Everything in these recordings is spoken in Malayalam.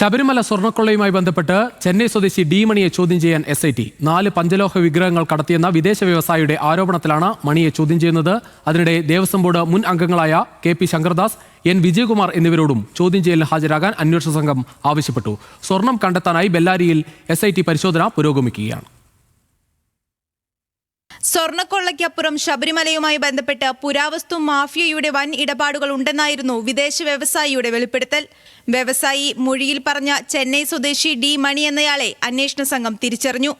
ശബരിമല സ്വർണക്കൊള്ളയുമായി ബന്ധപ്പെട്ട് ചെന്നൈ സ്വദേശി ഡി മണിയെ ചോദ്യം ചെയ്യാൻ എസ് ഐ ടി നാല് പഞ്ചലോഹ വിഗ്രഹങ്ങൾ കടത്തിയെന്ന വിദേശ വ്യവസായിയുടെ ആരോപണത്തിലാണ് മണിയെ ചോദ്യം ചെയ്യുന്നത്. അതിനിടെ ദേവസ്വം ബോർഡ് മുൻ അംഗങ്ങളായ K P Sankardas N Vijayakumar എന്നിവരോടും ചോദ്യം ചെയ്യലിന് ഹാജരാകാൻ അന്വേഷണ സംഘം ആവശ്യപ്പെട്ടു. സ്വർണം കണ്ടെത്താനായി ബെല്ലാരിയിൽ എസ് പരിശോധന പുരോഗമിക്കുകയാണ്. സ്വർണക്കൊള്ളയ്ക്കപ്പുറം ശബരിമലയുമായി ബന്ധപ്പെട്ട് പുരാവസ്തു മാഫിയയുടെ വൻ ഇടപാടുകൾ ഉണ്ടെന്നായിരുന്നു വിദേശ വ്യവസായിയുടെ വെളിപ്പെടുത്തൽ. വ്യവസായി മൊഴിയിൽ പറഞ്ഞ ചെന്നൈ സ്വദേശി ഡി മണി എന്നയാളെ അന്വേഷണ സംഘം തിരിച്ചറിഞ്ഞു.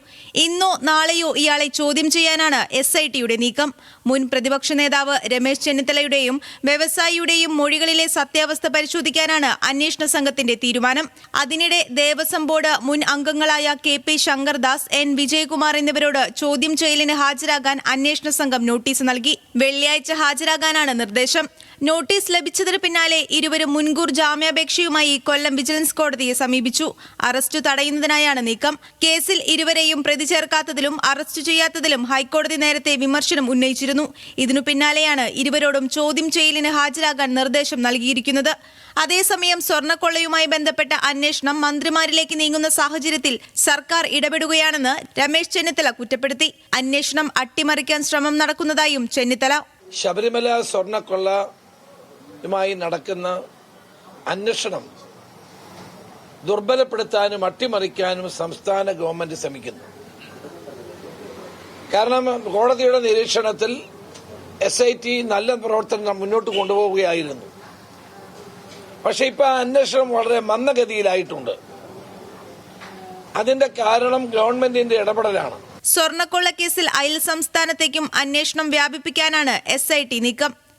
ഇന്നോ നാളെയോ ഇയാളെ ചോദ്യം ചെയ്യാനാണ് എസ് ഐ ടിയുടെ നീക്കം. മുൻ പ്രതിപക്ഷ നേതാവ് രമേശ് ചെന്നിത്തലയുടെയും വ്യവസായിയുടെയും മൊഴികളിലെ സത്യാവസ്ഥ പരിശോധിക്കാനാണ് അന്വേഷണ സംഘത്തിന്റെ തീരുമാനം. അതിനിടെ ദേവസ്വം ബോർഡ് മുൻ അംഗങ്ങളായ K P Sankardas N Vijayakumar എന്നിവരോട് ചോദ്യം ചെയ്യലിന് ഹാജരാകാൻ അന്വേഷണ സംഘം നോട്ടീസ് നൽകി. വെള്ളിയാഴ്ച ഹാജരാകാനാണ് നിർദ്ദേശം. നോട്ടീസ് ലഭിച്ചതിന് പിന്നാലെ ഇരുവരും മുൻകൂർ ജാമ്യാപേക്ഷയുമായി കൊല്ലം വിജിലൻസ് കോടതിയെ സമീപിച്ചു. അറസ്റ്റ് തടയുന്നതിനായാണ് നീക്കം. കേസിൽ ഇരുവരെയും പ്രതി ചേർക്കാത്തതിലും അറസ്റ്റ് ചെയ്യാത്തതിലും ഹൈക്കോടതി നേരത്തെ വിമർശനം ഉന്നയിച്ചിരുന്നു. ഇതിനു പിന്നാലെയാണ് ഇരുവരോടും ചോദ്യം ചെയ്യലിന് ഹാജരാകാൻ നിർദ്ദേശം നൽകിയിരിക്കുന്നത്. അതേസമയം സ്വർണക്കൊള്ളയുമായി ബന്ധപ്പെട്ട അന്വേഷണം മന്ത്രിമാരിലേക്ക് നീങ്ങുന്ന സാഹചര്യത്തിൽ സർക്കാർ ഇടപെടുകയാണെന്ന് രമേശ് ചെന്നിത്തല കുറ്റപ്പെടുത്തി. അന്വേഷണം അട്ടിമറിക്കാൻ ശ്രമം നടക്കുന്നതായും ചെന്നിത്തല. ശബരിമല സ്വർണക്കൊള്ളയുമായി നടക്കുന്ന അന്വേഷണം ദുർബലപ്പെടുത്താനും അട്ടിമറിക്കാനും സംസ്ഥാന ഗവൺമെന്റ് ശ്രമിക്കുന്നു. കാരണം കോടതിയുടെ നിരീക്ഷണത്തിൽ എസ് ഐ ടി നല്ല പ്രവർത്തനം മുന്നോട്ട് കൊണ്ടുപോവുകയായിരുന്നു. പക്ഷെ ഇപ്പൊ അന്വേഷണം വളരെ മന്ദഗതിയിലായിട്ടുണ്ട്. അതിന്റെ കാരണം ഗവൺമെന്റിന്റെ ഇടപെടലാണ്. സ്വർണക്കൊള്ളക്കേസിൽ അയൽ സംസ്ഥാനത്തേക്കും അന്വേഷണം വ്യാപിപ്പിക്കാനാണ് എസ് ഐ ടി നീക്കം.